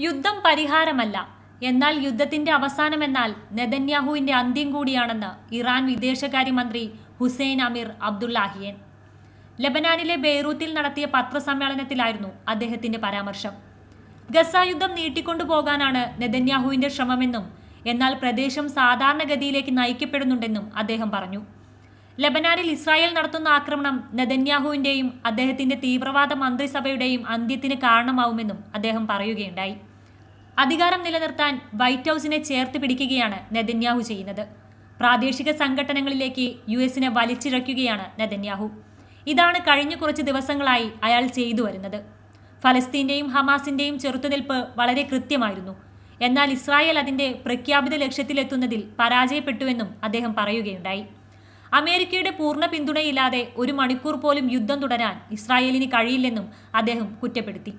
യുദ്ധം പരിഹാരമല്ല. എന്നാൽ യുദ്ധത്തിന്റെ അവസാനമെന്നാൽ നെതന്യാഹുവിന്റെ അന്ത്യം കൂടിയാണെന്ന് ഇറാൻ വിദേശകാര്യമന്ത്രി ഹുസൈൻ അമീർ അബ്ദുല്ലാഹിയൻ. ലബനാനിലെ ബെയ്റൂത്തിൽ നടത്തിയ പത്രസമ്മേളനത്തിലായിരുന്നു അദ്ദേഹത്തിന്റെ പരാമർശം. ഗസ യുദ്ധം നീട്ടിക്കൊണ്ടുപോകാനാണ് നെതന്യാഹുവിന്റെ ശ്രമമെന്നും എന്നാൽ പ്രദേശം സാധാരണഗതിയിലേക്ക് നയിക്കപ്പെടുന്നുണ്ടെന്നും അദ്ദേഹം പറഞ്ഞു. ലബനാനിൽ ഇസ്രായേൽ നടത്തുന്ന ആക്രമണം നെതന്യാഹുവിന്റെയും അദ്ദേഹത്തിന്റെ തീവ്രവാദ മന്ത്രിസഭയുടെയും അന്ത്യത്തിന് കാരണമാവുമെന്നും അദ്ദേഹം പറയുകയുണ്ടായി. അധികാരം നിലനിർത്താൻ വൈറ്റ് ഹൗസിനെ ചേർത്ത് പിടിക്കുകയാണ് നെതന്യാഹു ചെയ്യുന്നത്. പ്രാദേശിക സംഘടനകളിലേക്ക് യു എസിനെ വലിച്ചിഴയ്ക്കുകയാണ് നെതന്യാഹു. ഇതാണ് കഴിഞ്ഞ കുറച്ച് ദിവസങ്ങളായി അയാൾ ചെയ്തു വരുന്നത്. ഫലസ്തീന്റെയും ഹമാസിന്റെയും ചെറുത്തുനിൽപ്പ് വളരെ കൃത്യമായിരുന്നു. എന്നാൽ ഇസ്രായേൽ അതിന്റെ പ്രഖ്യാപിത ലക്ഷ്യത്തിലെത്തുന്നതിൽ പരാജയപ്പെട്ടുവെന്നും അദ്ദേഹം പറയുകയുണ്ടായി. അമേരിക്കയുടെ പൂർണ പിന്തുണയില്ലാതെ ഒരു മണിക്കൂർ പോലും യുദ്ധം തുടരാൻ ഇസ്രായേലിന് കഴിയില്ലെന്നും അദ്ദേഹം കുറ്റപ്പെടുത്തി.